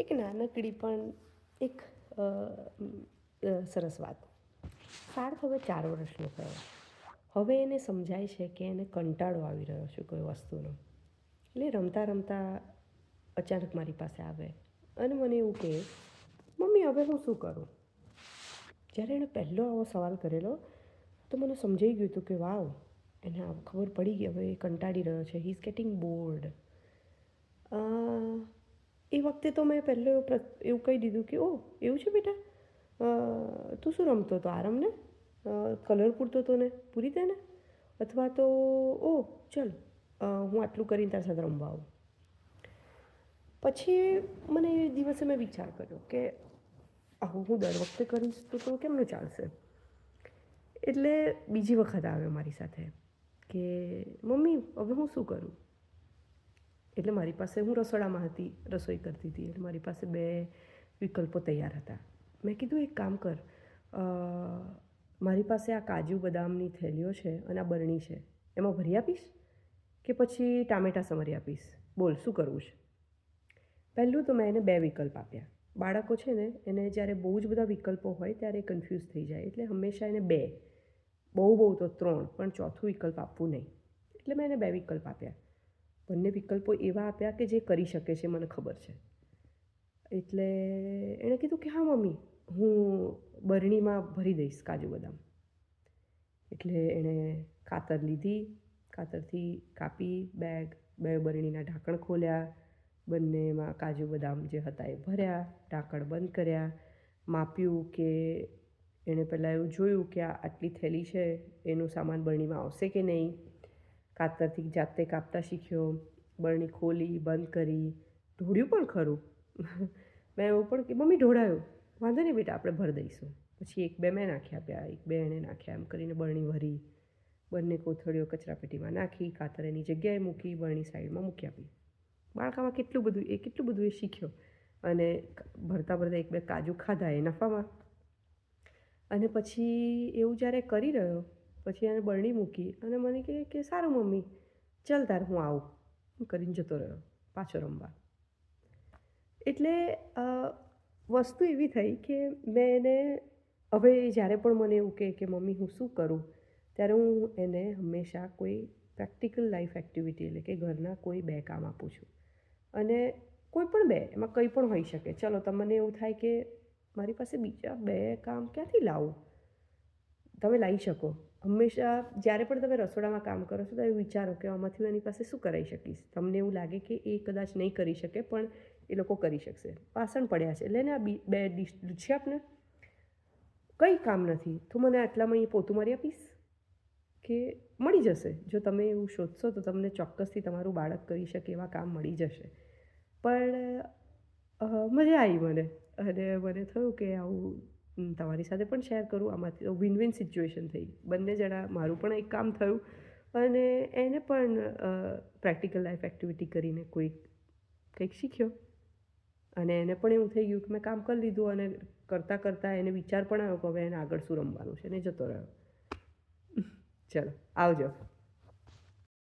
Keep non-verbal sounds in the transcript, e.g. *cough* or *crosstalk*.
એક નાનકડી પણ એક સરસ વાત. સાર્થ હવે ચાર વર્ષનો થયો. હવે એને સમજાય છે કે એને કંટાળો આવી રહ્યો છે કોઈ વસ્તુનો. એટલે રમતા રમતા અચાનક મારી પાસે આવે અને મને એવું કહે, મમ્મી, હવે હું શું કરું? જ્યારે એણે પહેલો આવો સવાલ કરેલો, તો મને સમજાઈ ગયું હતું કે, વાવ, એને ખબર પડી ગઈ, હવે એ કંટાળી રહ્યો છે. હી ઇઝ ગેટિંગ બોર્ડ એ વખતે તો મેં પહેલો એવો કહી દીધું કે, ઓહ, એવું છે બેટા? તું શું રમતો હતો આ રમને કલર પૂરતો હતો ને? પૂરી દે ને અથવા તો, ઓહ, ચલ હું આટલું કરીને તારી સાથે રમવા આવું. પછી મને એ દિવસે મેં વિચાર કર્યો કે, આવું હું દર વખતે કરીશ તો તો કેમનું ચાલશે? એટલે બીજી વખત આવ્યો મારી સાથે કે, મમ્મી, હવે હું શું કરું? એટલે મારી પાસે હું રસોડામાં હતી, રસોઈ કરતી હતી. એટલે મારી પાસે બે વિકલ્પો તૈયાર હતા. મેં કીધું, એક કામ કર મારી પાસે આ કાજુ બદામની થેલીઓ છે અને આ બરણી છે. એમાં ભરી આપીશ કે પછી ટામેટાં સમરી આપીશ? બોલ, શું કરવું છે? પહેલું તો મેં એને બે વિકલ્પ આપ્યા. બાળકો છે ને, એને જ્યારે બહુ જ બધા વિકલ્પો હોય ત્યારે કન્ફ્યુઝ થઈ જાય. એટલે હંમેશા એને બે. બહુ બહુ તો ત્રણ, પણ ચોથું વિકલ્પ આપવું નહીં. એટલે મેં એને બે વિકલ્પ આપ્યા. બંને વિકલ્પો એવા આપ્યા કે જે કરી શકે છે, મને ખબર છે. એટલે એણે કીધું કે હા, મમ્મી, હું બરણીમાં ભરી દઈશ કાજુ બદામ. એટલે એણે કાતર લીધી, કાતરથી કાપી બેગ, બે બરણીના ઢાંકણ ખોલ્યા, બંનેમાં કાજુ બદામ જે હતા એ ભર્યા, ઢાંકણ બંધ કર્યા. માપ્યું કે એણે પહેલાં એવું જોયું કે આ આટલી થેલી છે, એનું સામાન બરણીમાં આવશે કે નહીં. કાતરથી જાતે કાપતા શીખ્યો, બરણી ખોલી, બંધ કરી. ઢોળ્યું પણ ખરું. *laughs* મેં એવું પણ કે, મમ્મી ઢોળાયું વાંધો નહીં બેટા, આપણે ભરી દઈશું. પછી એક બે મેં નાખી આપ્યા, એક બે એણે નાખ્યા, એમ કરીને બરણી ભરી. બંને કોથળીઓ કચરાપેટીમાં નાખી, કાતર એની જગ્યાએ મૂકી, બરણી સાઈડમાં મૂકી આપી. બાળકામાં કેટલું બધું, એ કેટલું બધું એ શીખ્યો. અને ભરતા ભરતા એક બે કાજુ ખાધા એ નફામાં. અને પછી એવું જ્યારે કરી રહ્યો પછી એને બરણી મૂકી અને મને કહે કે સારું મમ્મી, ચાલ તાર હું આવું. હું કરીને જતો રહ્યો પાછો રમવા. એટલે વસ્તુ એવી થઈ કે મેં એને, હવે જ્યારે પણ મને એવું કહે કે મમ્મી હું શું કરું, ત્યારે હું એને હંમેશા કોઈ પ્રેક્ટિકલ લાઈફ એક્ટિવિટી એટલે કે ઘરના કોઈ બે કામ આપું છું. અને કોઈ પણ બે, એમાં કંઈ પણ હોઈ શકે. ચલો તમને એવું થાય કે મારી પાસે બીજા બે કામ ક્યાંથી લાવું? તમે લાવી શકો. હંમેશા જ્યારે પણ તમે રસોડામાં કામ કરો છો, ત્યારે વિચારો કે આમાંથી હું એની પાસે શું કરાવી શકીશ? તમને એવું લાગે કે એ કદાચ નહીં કરી શકે, પણ એ લોકો કરી શકશે. વાસણ પડ્યા છે. એટલે ને આ બી ડીશ છે આપને. કંઈ કામ નથી. તું મને આટલામાં એ પોતું મારી આપીશ? કે મળી જશે. જો તમે એવું શોધશો, તો તમને ચોક્કસથી તમારું બાળક કરી શકે એવા કામ મળી જશે. પણ મજા આવી મને. અને મને થયું કે આવું તમારી સાથે પણ શેર કરું. આમાંથી તો વિન વિન સિચ્યુએશન થઈ. બંને જણા, મારું પણ એક કામ થયું. અને એને પણ પ્રેક્ટિકલ લાઈફ એક્ટિવિટી કરીને કોઈ કંઈક શીખ્યો. અને એને પણ એવું થઈ ગયું કે મેં કામ કરી લીધું અને કરતાં કરતાં એને વિચાર પણ આવ્યો કે હવે એને આગળ શું રમવાનું છે. ને જતો રહ્યો. ચલો, આવજો.